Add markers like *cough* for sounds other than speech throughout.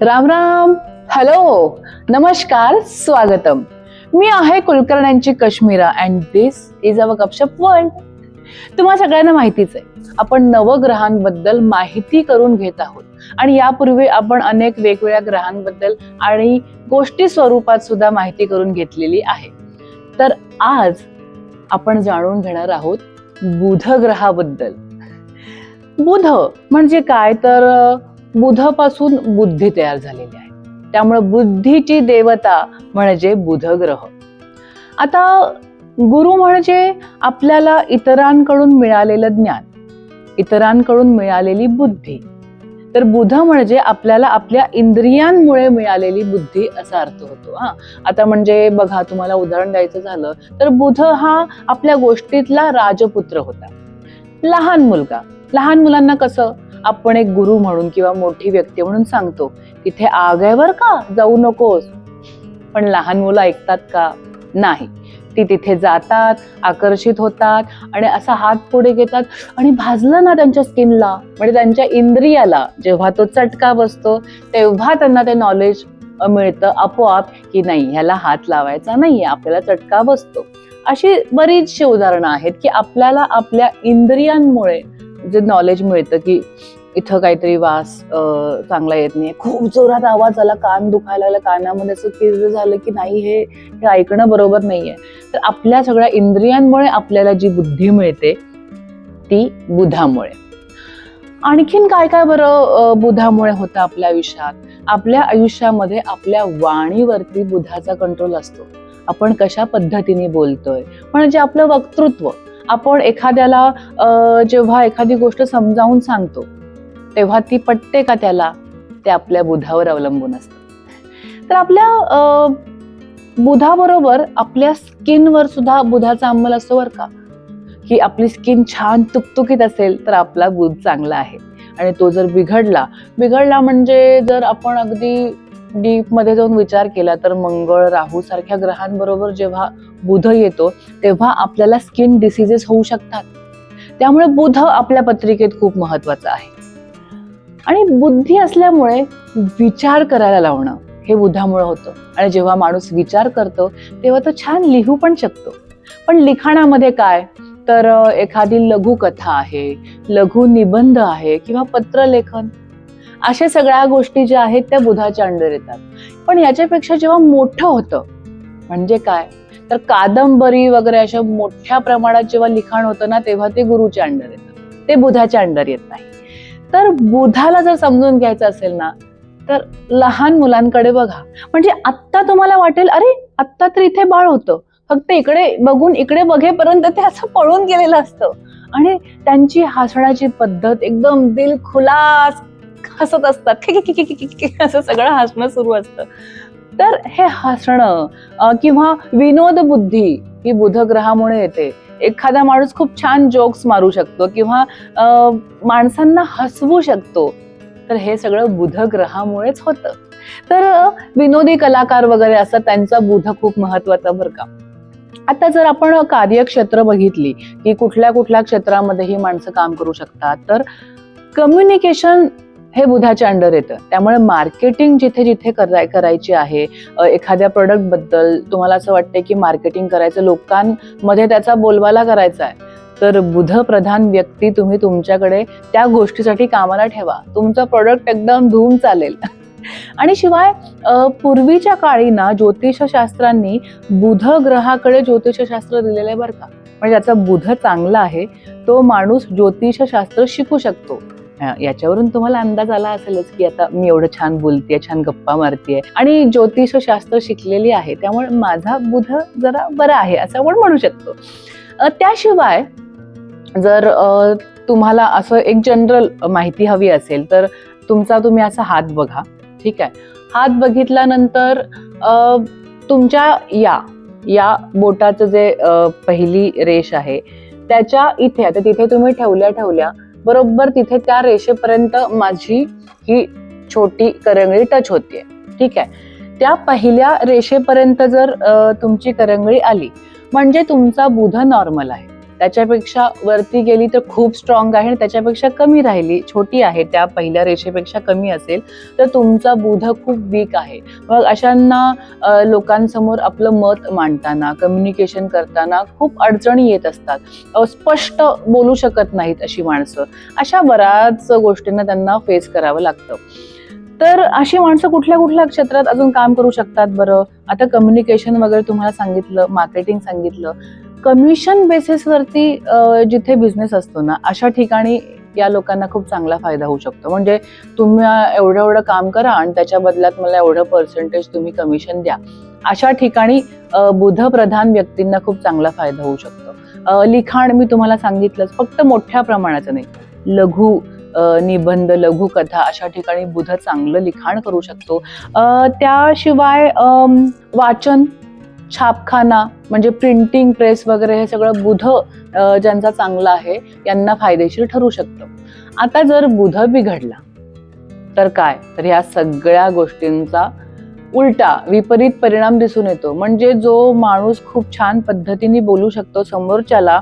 Ram Ram. Hello नमस्कार स्वागतम. मी आहे कुलकर्ण्यांची Kashmira and this is our Gapshap world तुम्हाला सगळ्यांना माहितीच आहे आपण नवग्रहांबद्दल माहिती करून घेत आहोत. आणि यापूर्वी आपण अनेक वेगवेगळ्या ग्रहांबद्दल आणि गोष्टी स्वरूपात सुद्धा माहिती करून घेतलेली आहे. तर आज आपण जाणून घेणार आहोत बुध ग्रहाबद्दल. बुध म्हणजे काय? तर बुधापासून बुद्धी तयार झालेली आहे. त्यामुळे बुद्धीची देवता म्हणजे बुध ग्रह आता गुरु म्हणजे आपल्याला इतरांकडून मिळालेलं ज्ञान इतरांकडून मिळालेली बुद्धी. तर बुध म्हणजे आपल्याला आपल्या इंद्रियांमुळे मिळालेली बुद्धी असा अर्थ होतो हा. आता म्हणजे बघा तुम्हाला उदाहरण द्यायचं झालं तर बुध हा आपल्या गोष्टीतला राजपुत्र होता. लहान मुलगा. लहान मुलांना कसं? आपण एक गुरु म्हणून किंवा मोठी व्यक्ती म्हणून सांगतो तिथे आग आहे बर का? जाऊ नकोस. पण लहान मुलं ऐकतात का? नाही. ती तिथे जातात आकर्षित होतात आणि असा हात पुढे घेतात आणि भाजलं ना त्यांच्या स्किनला म्हणजे त्यांच्या इंद्रियाला जेव्हा तो चटका बसतो तेव्हा त्यांना ते नॉलेज मिळतं आपोआप की नाही ह्याला हात लावायचा नाहीये आपल्याला चटका बसतो. अशी बरीचशी उदाहरणं आहेत की आपल्याला आपल्या इंद्रियांमुळे जे नॉलेज मिळतं की इथं काहीतरी वास अं, चांगला येत नाही खूप जोरात आवाज आला कान दुखायला लागला कानामध्ये असं किरर झालं की नाही हे हे ऐकणं बरोबर नाहीये. तर आपल्या सगळ्या इंद्रियांमुळे आपल्याला जी बुद्धी मिळते ती बुधामुळे. आणखीन काय काय बरं बुधामुळे होतं आपल्या आयुष्यात? आपल्या आयुष्यामध्ये आपल्या वाणीवरती बुधाचा कंट्रोल असतो. आपण कशा पद्धतीने बोलतोय? म्हणजे आपलं वक्तृत्व. आपण एखाद्याला जेव्हा एखादी गोष्ट समजावून सांगतो तेव्हा ती पटते का त्याला? ते आपल्या बुधावर अवलंबून असतं. तर आपल्या बुधाबरोबर आपल्या स्किनवर सुद्धा बुधाचा अंमल असतो बरं का. की आपली स्किन छान तुकतुकीत असेल तर आपला बुध चांगला आहे. आणि तो जर बिघडला बिघडला म्हणजे जर आपण अगदी डीपमध्ये जाऊन विचार केला तर मंगळ राहू सारख्या ग्रहांबरोबर जेव्हा बुध येतो तेव्हा आपल्याला स्किन डिसिजेस होऊ शकतात. त्यामुळे बुध आपल्या पत्रिकेत खूप महत्वाचं आहे. आणि बुद्धी असल्यामुळे विचार करायला लावणं हे बुधामुळे होतं. आणि जेव्हा माणूस विचार करतो तेव्हा तो छान लिहू पण शकतो. पण लिखाणामध्ये काय? तर एखादी लघुकथा आहे लघु निबंध आहे किंवा पत्रलेखन. अशा सगळ्या गोष्टी ज्या आहेत त्या बुधाच्या अंडर येतात. पण याच्यापेक्षा जेव्हा मोठं होतं म्हणजे काय? तर कादंबरी वगैरे अशा मोठ्या प्रमाणात जेव्हा लिखाण होतं ना तेव्हा ते गुरुच्या अंडर येतं. ते बुधाच्या अंडर येत नाही. तर बुधाला जर समजून घ्यायचं असेल ना तर लहान मुलांकडे बघा. म्हणजे आत्ता तुम्हाला वाटेल अरे आत्ता तर इथे बाळ होतं. फक्त इकडे बघून इकडे बघेपर्यंत ते असं पळून गेलेलं असतं. आणि त्यांची हसण्याची पद्धत एकदम दिल खुलास हसत असतात. असं सगळं हसणं सुरू असतं. तर हे हसणं किंवा विनोद बुद्धी ही बुध ग्रहामुळे येते. एखादा माणूस खूप छान जोक्स मारू शकतो किंवा माणसांना हसवू शकतो. तर हे सगळं बुध ग्रहामुळेच होतं. तर विनोदी कलाकार वगैरे असतात त्यांचा बुध खूप महत्त्वाचा बरं का. आता जर आपण कार्यक्षेत्र बघितली की कुठल्या कुठल्या क्षेत्रामध्ये ही माणसं काम करू शकतात तर कम्युनिकेशन हे बुधाच्या अंडर येतं. त्यामुळे मार्केटिंग जिथे जिथे कराय करायची आहे एखाद्या प्रोडक्टबद्दल तुम्हाला असं वाटतंय की मार्केटिंग करायचं लोकांमध्ये त्याचा बोलबाला करायचा आहे तर बुध प्रधान व्यक्ती तुम्ही तुमच्याकडे त्या गोष्टीसाठी कामाला ठेवा. तुमचं प्रोडक्ट एकदम धूम चालेल. *laughs* आणि शिवाय पूर्वीच्या काळी ना ज्योतिषशास्त्रांनी बुध ग्रहाकडे ज्योतिषशास्त्र दिलेलं आहे बरं का. म्हणजे ज्याचा बुध चांगला आहे तो माणूस ज्योतिषशास्त्र शिकू शकतो. याच्यावरून तुम्हाला अंदाज आला असेलच की आता मी एवढं छान बोलतेय छान गप्पा मारतेय. आणि ज्योतिषशास्त्र शिकलेली आहे त्यामुळे माझा बुध जरा बरा आहे असं आपण म्हणू शकतो. त्याशिवाय जर तुम्हाला असं एक जनरल माहिती हवी असेल तर तुमचा तुम्ही असा हात बघा ठीक आहे? हात बघितल्यानंतर तुमच्या या या बोटाचं जे पहिली रेष आहे त्याच्या इथे आता तिथे तुम्ही ठेवल्या ठेवल्या बरोबर तिथे त्या रेषेपर्यंत माझी ही छोटी करंगळी टच होतीये. ठीक आहे? त्या पहिल्या रेषेपर्यंत जर तुमची करंगळी आली म्हणजे तुमचा बुध नॉर्मल आहे. त्याच्यापेक्षा वरती गेली तर खूप स्ट्रॉंग आहे आणि त्याच्यापेक्षा कमी राहिली छोटी आहे त्या पहिल्या रेषेपेक्षा कमी असेल तर तुमचा बुध खूप वीक आहे. मग अशांना लोकांसमोर आपलं मत मांडताना कम्युनिकेशन करताना खूप अडचणी येत असतात. स्पष्ट बोलू शकत नाहीत अशी माणसं. अशा बऱ्याच गोष्टींना त्यांना फेस करावं लागतं. तर अशी माणसं कुठल्या कुठल्या क्षेत्रात अजून काम करू शकतात बरं? आता कम्युनिकेशन वगैरे तुम्हाला सांगितलं मार्केटिंग सांगितलं. कमिशन बेसिसवरती जिथे बिझनेस असतो ना अशा ठिकाणी या लोकांना खूप चांगला फायदा होऊ शकतो. म्हणजे तुम्ही एवढं एवढं काम करा आणि त्याच्या बदल्यात मला एवढं पर्सेंटेज तुम्ही कमिशन द्या. अशा ठिकाणी बुधप्रधान व्यक्तींना खूप चांगला फायदा होऊ शकतो. लिखाण मी तुम्हाला सांगितलंच फक्त मोठ्या प्रमाणाचं नाही. लघु निबंध लघुकथा अशा ठिकाणी बुध चांगलं लिखाण करू शकतो. त्याशिवाय वाचन. छापखाना म्हणजे प्रिंटिंग प्रेस वगैरे हे सगळं बुध ज्यांचा चांगला आहे यांना फायदेशीर ठरू शकतं. आता जर बुध बिघडला तर काय? तर ह्या सगळ्या गोष्टींचा उलटा विपरीत परिणाम दिसून येतो. म्हणजे जो माणूस खूप छान पद्धतीने बोलू शकतो समोरच्याला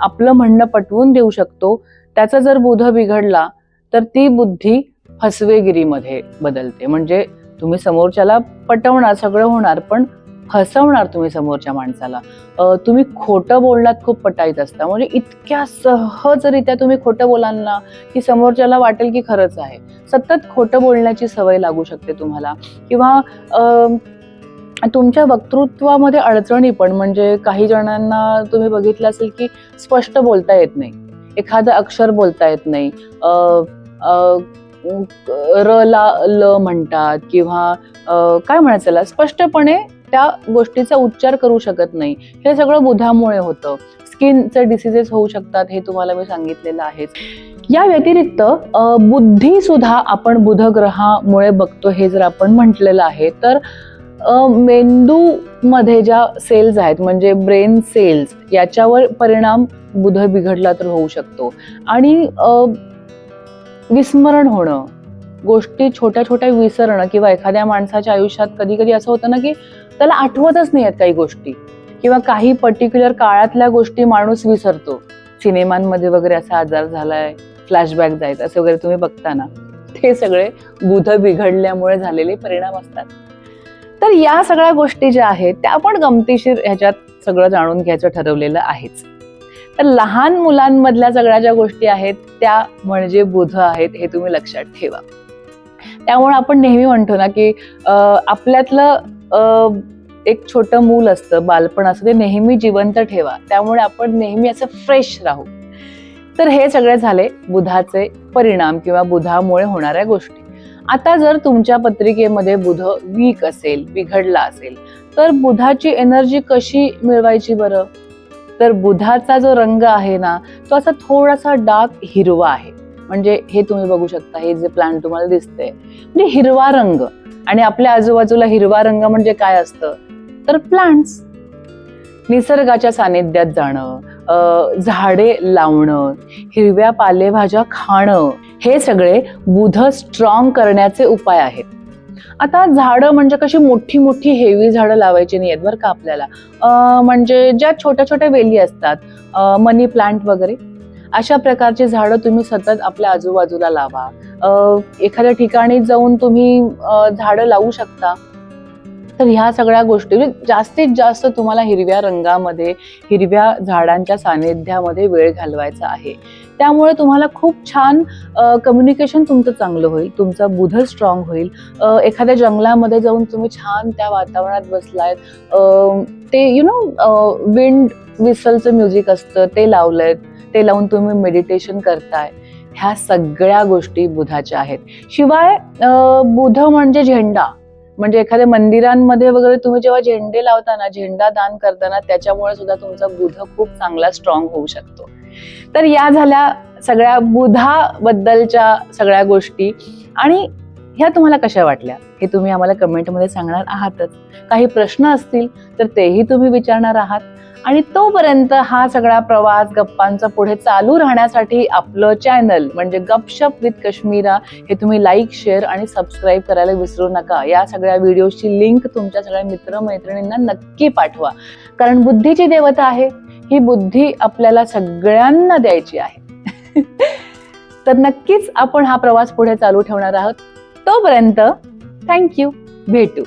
आपलं म्हणणं पटवून देऊ शकतो त्याचा जर बुध बिघडला तर ती बुद्धी फसवेगिरीमध्ये बदलते. म्हणजे तुम्ही समोरच्याला पटवणार सगळं होणार पण फसवणार तुम्ही समोरच्या माणसाला. तुम्ही खोटं बोलण्यात खूप पटाईत असता. म्हणजे इतक्या सहजरित्या तुम्ही खोटं बोलाल ना की समोरच्याला वाटेल की खरंच आहे. सतत खोटं बोलण्याची सवय लागू शकते तुम्हाला. किंवा तुमच्या वक्तृत्वामध्ये अडचणी पण म्हणजे काही जणांना तुम्ही बघितलं असेल की स्पष्ट बोलता येत नाही. एखादं अक्षर बोलता येत नाही. र ला ल म्हणतात किंवा काय म्हणायचं स्पष्टपणे त्या गोष्टीचा उच्चार करू शकत नाही. हे सगळं बुधामुळे होतं. स्किनचे डिसिजेस होऊ शकतात हे तुम्हाला मी सांगितलेलं आहे. या व्यतिरिक्त बुद्धी सुद्धा आपण बुधग्रहामुळे बघतो हे जर आपण म्हटलेलं आहे तर मेंदू मेंदूमध्ये ज्या सेल्स आहेत म्हणजे ब्रेन सेल्स याच्यावर परिणाम बुध बिघडला तर होऊ शकतो. आणि विस्मरण होणं गोष्टी छोट्या छोट्या विसरणं किंवा एखाद्या माणसाच्या आयुष्यात कधी कधी असं होतं ना की त्याला आठवतच नाही आहेत काही गोष्टी. किंवा काही पर्टिक्युलर काळातल्या गोष्टी माणूस विसरतो. सिनेमांमध्ये वगैरे असा आजार झालाय फ्लॅशबॅक जायचं असं वगैरे तुम्ही बघता ना ते सगळे बुध बिघडल्यामुळे झालेले परिणाम असतात. तर या सगळ्या गोष्टी ज्या आहेत त्या आपण गमतीशीर ह्याच्यात सगळं जाणून घ्यायचं ठरवलेलं आहेच. तर लहान मुलांमधल्या सगळ्या ज्या गोष्टी आहेत त्या म्हणजे बुध आहेत हे तुम्ही लक्षात ठेवा. त्यामुळे आपण नेहमी म्हणतो ना की आपल्यातलं एक छोटं मूल असतं बालपण असतं ते नेहमी जिवंत ठेवा. त्यामुळे आपण नेहमी असं फ्रेश राहू. तर हे सगळे झाले बुधाचे परिणाम किंवा बुधामुळे होणाऱ्या गोष्टी. आता जर तुमच्या पत्रिकेमध्ये बुध वीक असेल बिघडला असेल तर बुधाची एनर्जी कशी मिळवायची बरं? तर बुधाचा जो रंग आहे ना तो असा थोडासा डार्क हिरवा आहे. म्हणजे हे तुम्ही बघू शकता हे जे प्लांट तुम्हाला दिसतंय. म्हणजे हिरवा रंग. आणि आपल्या आजूबाजूला हिरवा रंग म्हणजे काय असतं? तर प्लांट्स निसर्गाच्या सानिध्यात जाणं झाडे लावणं हिरव्या पालेभाज्या खाणं हे सगळे बुध स्ट्रॉंग करण्याचे उपाय आहेत. आता झाडं म्हणजे कशी मोठी मोठी हेवी झाडं लावायची नाही आहेत बरं का आपल्याला. म्हणजे ज्या छोट्या छोट्या वेली असतात मनी प्लांट वगैरे अशा प्रकारची झाडं तुम्ही सतत आपल्या आजूबाजूला लावा. एखाद्या ठिकाणी जाऊन तुम्ही झाडं लावू शकता. तर ह्या सगळ्या गोष्टी म्हणजे जास्तीत जास्त तुम्हाला हिरव्या रंगामध्ये हिरव्या झाडांच्या सानिध्यामध्ये वेळ घालवायचा आहे. त्यामुळे तुम्हाला खूप छान कम्युनिकेशन तुमचं चांगलं होईल तुमचं बुध स्ट्रॉंग होईल. एखाद्या जंगलामध्ये जाऊन तुम्ही छान त्या वातावरणात बसलायत. ते यु नो विंड विसलचं म्युझिक असतं ते लावलंय ते लावून तुम्ही मेडिटेशन करताय. ह्या सगळ्या गोष्टी बुधाच्या आहेत. शिवाय बुध म्हणजे झेंडा. म्हणजे एखाद्या मंदिरांमध्ये वगैरे तुम्ही जेव्हा झेंडे लावताना झेंडा दान करताना त्याच्यामुळे सुद्धा तुमचा बुध खूप चांगला स्ट्रॉंग होऊ शकतो. तर या झाल्या सगळ्या बुधाबद्दलच्या सगळ्या गोष्टी. आणि ह्या तुम्हाला कशा वाटल्या? हे तुम्ही आम्हाला कमेंटमध्ये सांगणार आहातच. काही प्रश्न असतील तर तेही तुम्ही विचारणार आहात. आणि तोपर्यंत हा सगळा प्रवास गप्पांचा पुढे चालू राहण्यासाठी आपलं चॅनल म्हणजे गपशप विथ कश्मीरा हे तुम्ही लाईक शेअर आणि सबस्क्राईब करायला विसरू नका. या सगळ्या व्हिडिओची लिंक तुमच्या सगळ्या मित्रमैत्रिणींना नक्की पाठवा. कारण बुद्धीची देवता आहे ही बुद्धी आपल्याला सगळ्यांना द्यायची आहे. *laughs* तर नक्कीच आपण हा प्रवास पुढे चालू ठेवणार आहोत. तोपर्यंत थँक्यू भेटू